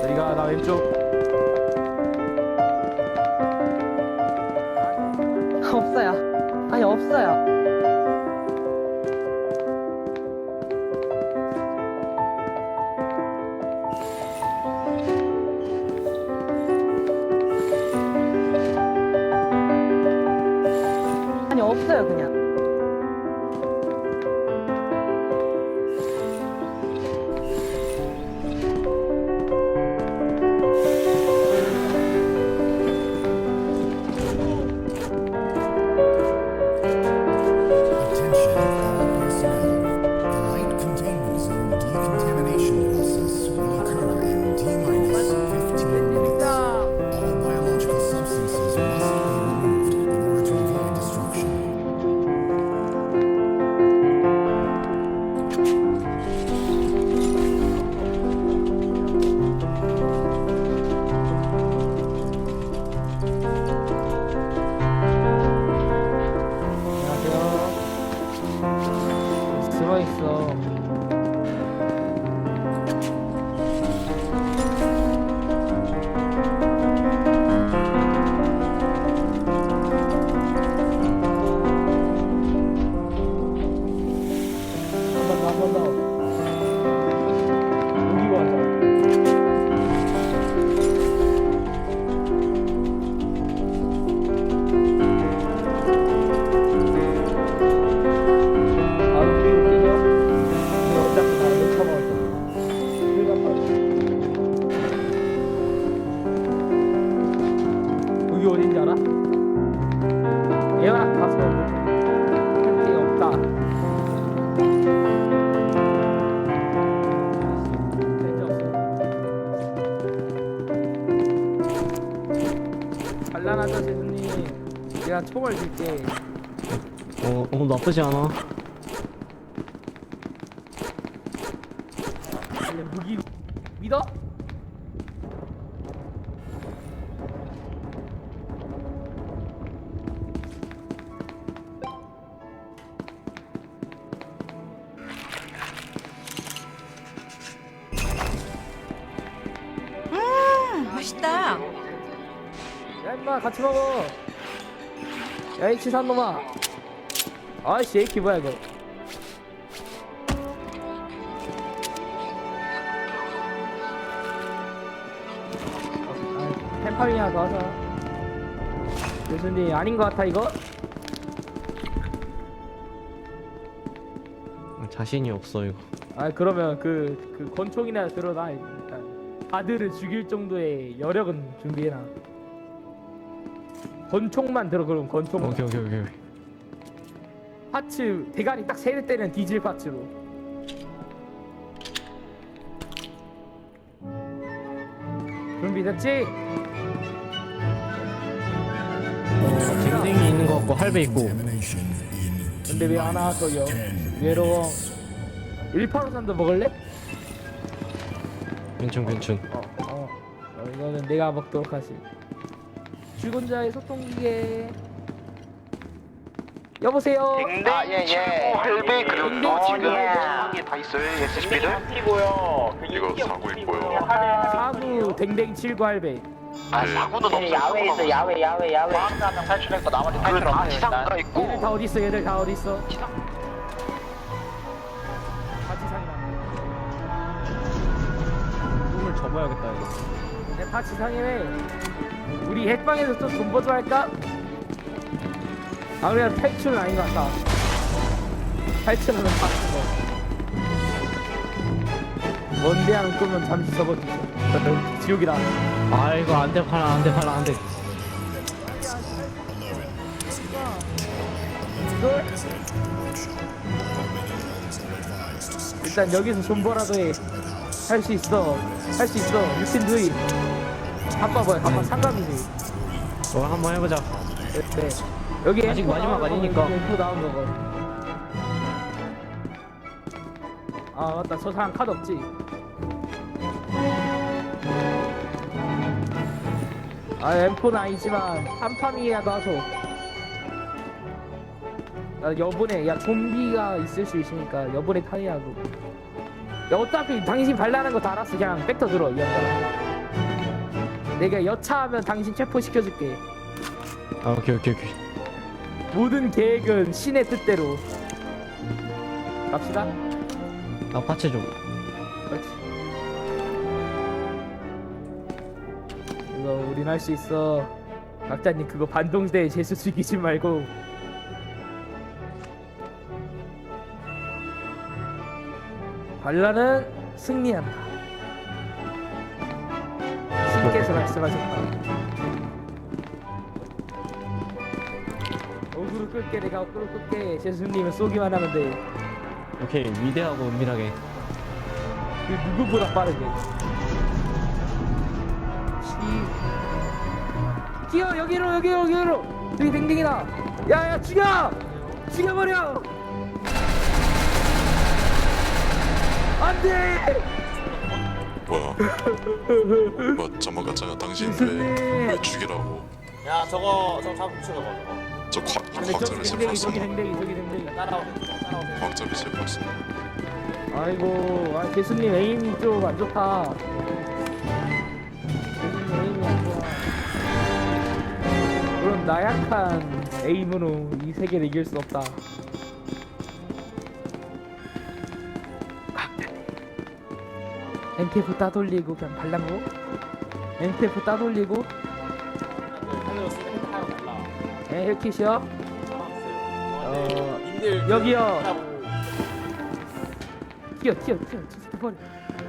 저리가 나 왼쪽 없어요. 아니 없어요. 아니 없어요 그냥. 내가 총을 줄게. 어, 어 나쁘지 않아. 원래 무기 믿어? 맛있다. 야 임마 같이 먹어 야이 치산 놈아. 아이씨 에이키 뭐야 이거. 아, 템파밍이나 더 하자. 교수님 아닌 것 같아 이거? 자신이 없어 이거. 아 그러면 그, 그 권총이나 들어놔 일단. 아들을 죽일 정도의 여력은 준비해놔 권총만 들어 그럼 권총만 오케이 오케이 오케이. 파츠 대가리 딱 세대 때는 디젤 파츠로 준비됐지? 댕댕이 있는 거 같고 할배 있고. 근데 왜안 나왔어요? 외로워 185산도 먹을래? 괜찮 괜찮. 어, 어, 어 이거는 내가 먹도록 하지 출근자의 소통기계 여보세요? 아, 예, 예. 할배 그리고 또 지금 상황에 다 있어요, SCP들? 이거 사고 있고요. 사구 댕댕 79 할배 아, 사고는 없어요. 야외 있어 야외 야외 야외. 과학자명 탈출했고 나머지 탈출 없어요. 지상가 얘들 있고. 다 어디 있어? 얘들 다 어디 있어? 다 지상이 났네. 꿈을 접어야겠다 이거. 네, 다 지상이네. 우리 핵방에서 좀 존버좀 할까? 아 그냥 탈출은 아닌 것 같다. 탈출은 거. 원대한 꿈은 잠시 접어두자. 지옥이다. 아 이거 안돼 팔아 안돼 팔아 안돼. 일단 여기서 존버라도 해. 할 수 있어. 할 수 있어. Do it. 한번 뭐야? 한번 상관이지. 어 한번 해보자. 네. 네. 여기 아직 마지막 아니니까. 엠포 나온 거고. 아 맞다. 저 사람 카드 없지. 아 엠포는 아니지만 한판이라도 하소. 나 여분에 야 좀비가 있을 수 있으니까 여분에 타이하고. 야, 어차피 당신 발랄한 거다 알았어 그냥 벡터 들어 이 양반 내가 여차하면 당신 체포시켜줄게. 아 오케이 오케이 오케이. 모든 계획은 신의 뜻대로. 갑시다. 아 파채 좀. 그렇지. 이거 우린 할 수 있어. 각자님 그거 반동대에 재수 죽이지 말고. 반란은 승리한다 신께서 말씀하셨다 어그로 끌게 내가 어그로 끌게 재수님은 쏘기만 하면 돼 오케이 위대하고 은밀하게 그 누구보다 빠르게. 시. 뛰어 여기로 여기로 여기로. 여기 댕댕이다. 야야 죽여! 죽여버려! 안돼! 뭐 잠깐만 당신. 왜, 왜 죽이라고? 야 저거 저거 잡고 붙여 저거 저 과, 과학자 저기 댕댕이 저기 댕댕이. 따라오세요 따라오세요 과학자 미칠 벌써 아이고 아 교수님 에임이 좀 안 좋다. 교수님 에임이 안 좋아. 그런 나약한 에임으로 이 세계를 이길 수 없다. NTF 따돌리고 그냥 발랑고 NTF 따돌리고? 에 헬킷이요? 어 여기요. 뛰어 뛰어 뛰어. 저 새끼 버려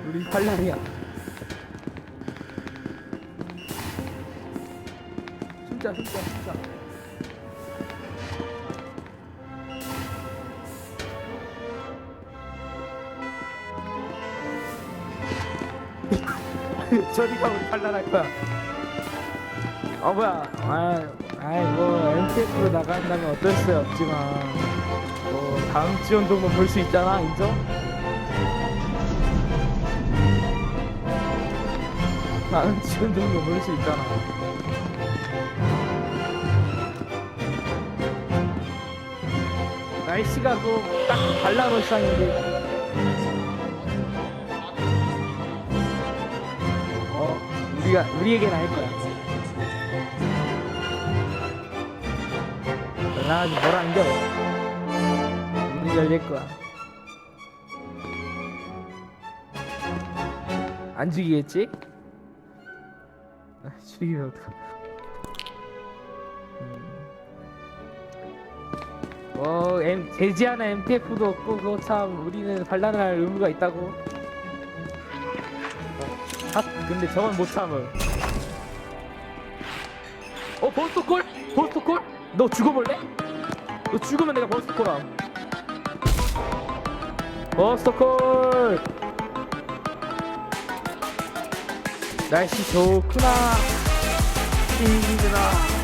우리 발랑이야. 진짜 진짜 진짜 저리가 우리 발랄할 거야. 어 뭐야? 아, 아이 뭐 MTF로 나간다면 어쩔 수 없지만 뭐 다음 지원동은 볼수 있잖아 인정? 다음 지원동은 볼수 있잖아. 날씨가 그딱 발라로상인데 우리가 우리에겐 알 거야 나 아직 뭐라 안겨 문이 열릴 거야 안 죽이겠지? 아, 죽이면 어떡하 음. 어, M, 제지하는 MTF도 없고 그거 참 우리는 반란을 할 의무가 있다고 아, 근데 저건 못 참어 어 버스콜? 버스콜? 너 죽어볼래? 너 죽으면 내가 버스콜함 버스콜 날씨 좋구나 힘들아